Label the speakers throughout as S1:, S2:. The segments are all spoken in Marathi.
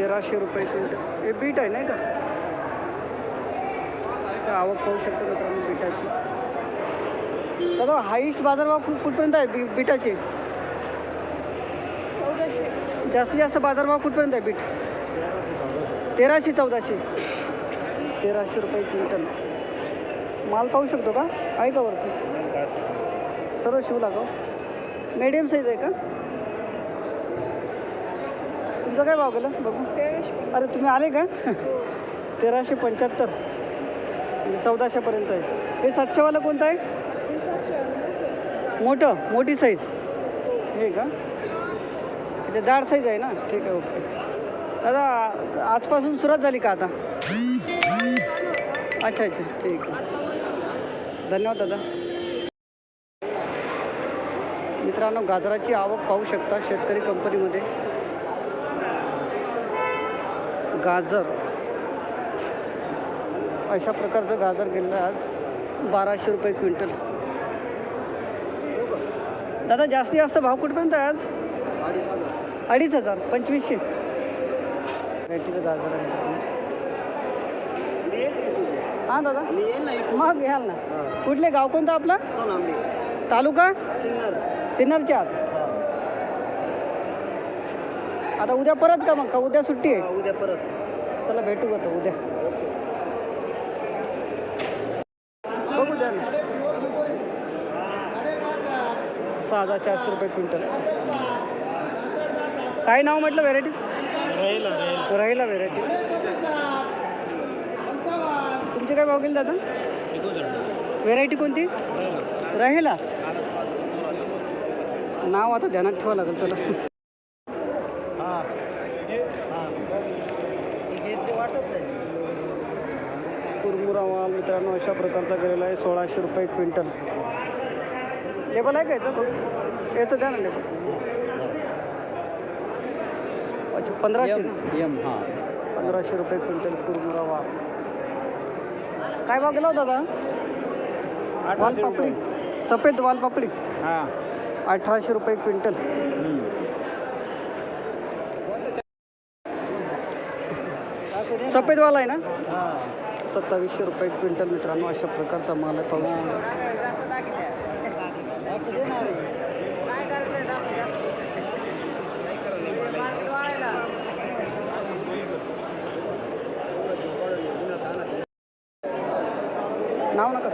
S1: तेराशे रुपये क्विंटल हे बीट आहे नाही का? आवक पाहू शकतो मित्रांनो बीटाची. दादा हाईस्ट बाजारभाव कुठ कुठपर्यंत आहे बी बीटाचे? जास्तीत जास्त बाजारभाव कुठपर्यंत आहे बीट? तेराशे चौदाशे. तेराशे रुपये क्विंटल माल पाहू शकतो का? आहे का वरती? सर्व शिवला का मीडियम साईज आहे का? तुमचा काय भाव गेलं? बघू. अरे तुम्ही आले का? तेराशे पंच्याहत्तर. म्हणजे चौदाशेपर्यंत आहे. हे सातशेवालं कोणतं आहे? मोठं मोठी साईज हे का? अच्छा जाड साईज आहे ना? ठीक आहे ओके दादा आजपासून सुरुवात झाली का आता? अच्छा अच्छा. ठीक आहे. धन्यवाद दादा. मित्रांनो गाजराची आवक पाहू शकता शेतकरी कंपनीमध्ये. गाजर. अशा प्रकारचं गाजर आहे आज. बाराशे रुपये क्विंटल. दादा जास्तीत जास्त भाव कुठपर्यंत आहे आज? अडीच हजार पंचवीसशे. व्हरायटीचं गाजर आहे. हां दादा? मग घ्याल ना. कुठले? गाव कोणतं आपलं? तालुका? सिन्नरच्या आत. आता उद्या परत का मग? का उद्या सुट्टी आहे?
S2: उद्या परत.
S1: चला भेटू आता उद्या? बघू द्या ना. सहा हजार चारशे रुपये क्विंटल. काय नाव म्हटलं व्हेरायटी
S2: राहील राहील.
S1: राहिला व्हेरायटी तुमचे काय भाव गेले दादा? व्हेरायटी कोणती? राहिला. नाव आता ध्यानात ठेवावं लागेल तुला
S2: हां हां ते वाटत नाही
S1: कुरमुरा माल मित्रांनो अशा प्रकारचा गेलेला आहे सोळाशे रुपये क्विंटल. लेबल आहे का याचं बघ याचं द्या ना लेबल अच्छा पंधराशे ना?
S2: एम हां.
S1: पंधराशे रुपये क्विंटल कुरमुरा वाल काय भाव गेला होता दादा? वाल पापडी सफेद वाल पापडी
S2: हां.
S1: अठराशे रुपये क्विंटल. सफेदवाला आहे ना? सत्तावीसशे रुपये क्विंटल मित्रांनो अशा प्रकारचा माल आहे पाहू नाव नका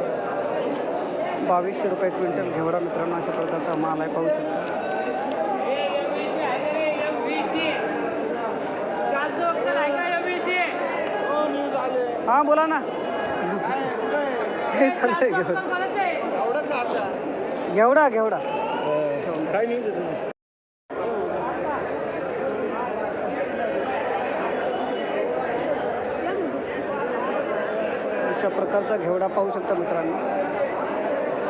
S1: बावीसशे रुपये क्विंटल घेवडा मित्रांनो अशा प्रकारचा माल आहे पाहू शकता. हां बोला ना. हे चाललंय घेवडा घेवडा घेवडा.
S2: काय नाही
S1: अशा प्रकारचा घेवडा पाहू शकता मित्रांनो.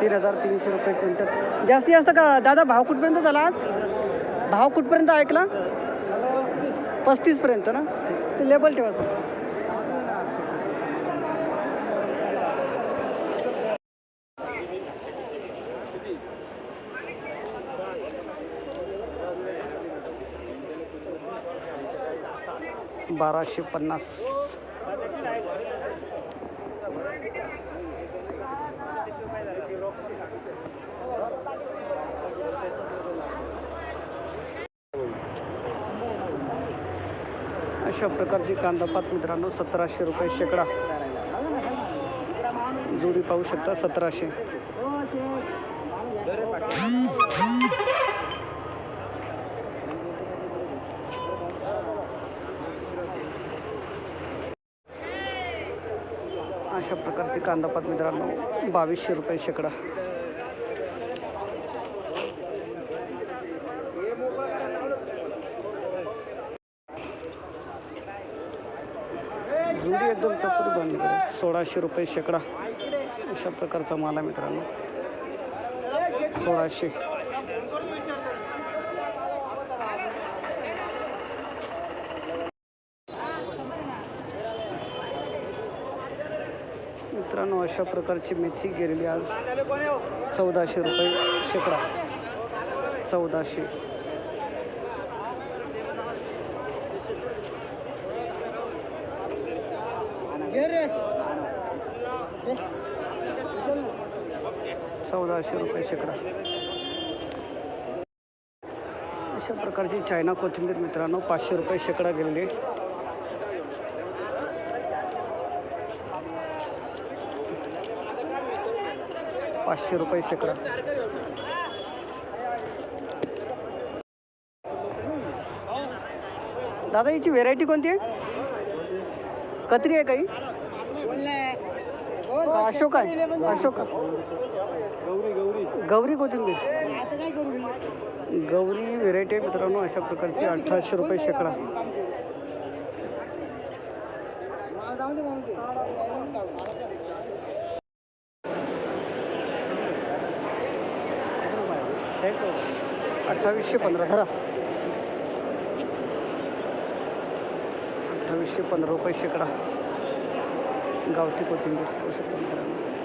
S1: तीन हजार तीनशे रुपये क्विंटल. जास्तीत जास्त का? दादा भाव कुठपर्यंत झाला आज? भाव कुठपर्यंत ऐकला? पस्तीसपर्यंत ना? ते लेबल ठेवा सर. बाराशे पन्नास. अशा प्रकारची कांदापात मित्रांनो सतराशे रुपये शेकडा. जोडी पाहू शकता सतराशे. अशा प्रकारचे कांदापात मित्रांनो बावीसशे रुपये शेकडा. जुडी एकदम टप्परी बांधली सोळाशे रुपये शेकडा. अशा प्रकारचा माल आहे मित्रांनो. सोळाशे. मित्रांनो अशा प्रकारची मेथी गेलेली आज चौदाशे रुपये शेकडा. चौदाशे. चौदाशे रुपये शेकडा. अशा प्रकारची चायना कोथिंबीर मित्रांनो पाचशे रुपये शेकडा गेलेली. पाचशे रुपये शेकडा. दादा याची व्हेरायटी कोणती आहे? कत्री आहे काही अशोक आहे. अशोक
S2: गौरी गौरी.
S1: गौरी कोथिंबीर.
S2: आता काय करू
S1: गौरी व्हेरायटी आहे मित्रांनो अशा प्रकारची अठराशे रुपये शेकडा. अठ्ठावीसशे पंधरा धरा. अठ्ठावीसशे पंधरा रुपये शेकडा. गावठी कोथिंबीर होऊ शकतो मित्रांनो